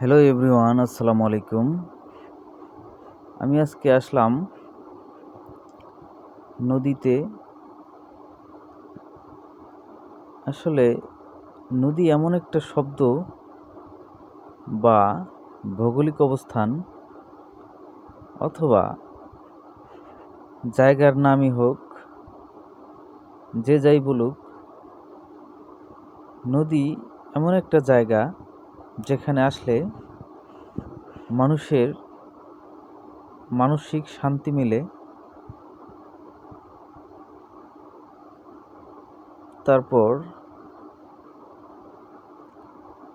Hello everyone, আসসালামু আলাইকুম। আমি আজকে আসলাম নদীতে। আসলে নদী এমন একটা শব্দ বা ভৌগোলিক অবস্থান অথবা জায়গার নামই হোক, যে যাই বলুক, নদী এমন একটা জায়গা যেখানে আসলে মানুষের মানসিক শান্তি মিলে তারপর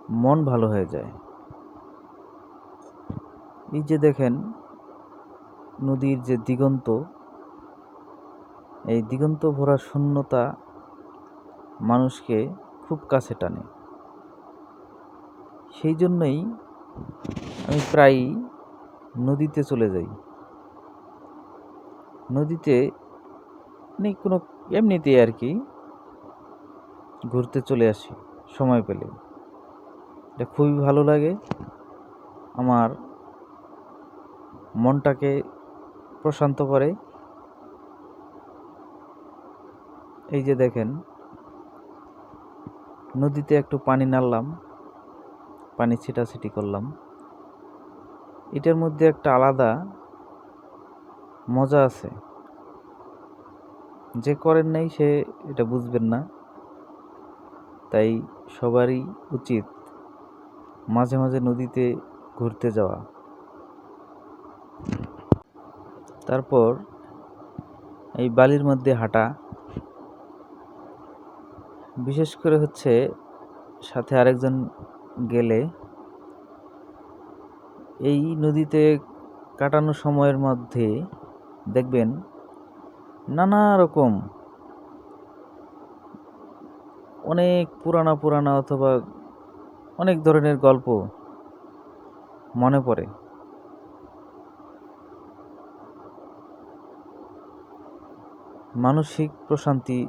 মন ভালো হয়ে যায়। এই যে দেখেন, নদীর যে দিগন্ত, এই দিগন্ত ভরা শূন্যতা মানুষকে খুব কাছে টানে। সেই জন্যই আমি প্রায়ই নদীতে চলে যাই। নদীতে মানে কোনো, এমনিতেই আর কি ঘুরতে চলে আসি, সময় পেলে। এটা খুবই ভালো লাগে। আমার মনটাকে প্রশান্ত করে। এই যে দেখেন, নদীতে একটু পানি নাড়লাম। পানি ছিটাছিটি করলাম। এটার মধ্যে একটা আলাদা মজা আছে। যে করেন নাই সে এটা বুঝবেন না। তাই সবারই উচিত মাঝে মাঝে নদীতে ঘুরতে যাওয়া। তারপর এই বালির মধ্যে হাঁটা। বিশেষ করে হচ্ছে সাথে আরেকজন গেলে এই নদীতে কাটানো সময়ের মধ্যে দেখবেন নানা রকম অনেক পুরানা পুরানা অথবা অনেক ধরনের গল্প মনে পড়ে। মানসিক প্রশান্তি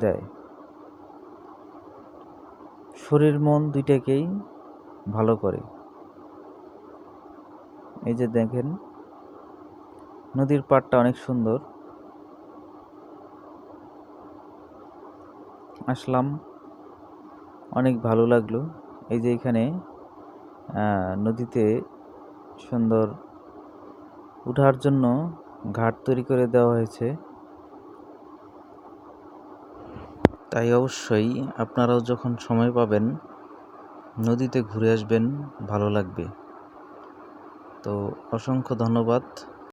দেয়। শরীর, মন দুইটাকেই ভালো করে। এই যে দেখেন, নদীর পাড়টা অনেক সুন্দর। আসলাম, অনেক ভালো লাগল। এই যে এখানে নদীতে সুন্দর উঠার জন্য ঘাট তৈরি করে দেওয়া হয়েছে। তাই অবশ্যই আপনারাও যখন সময় পাবেন নদীতে ঘুরে আসবেন ভালো লাগবে। তো অসংখ্য ধন্যবাদ।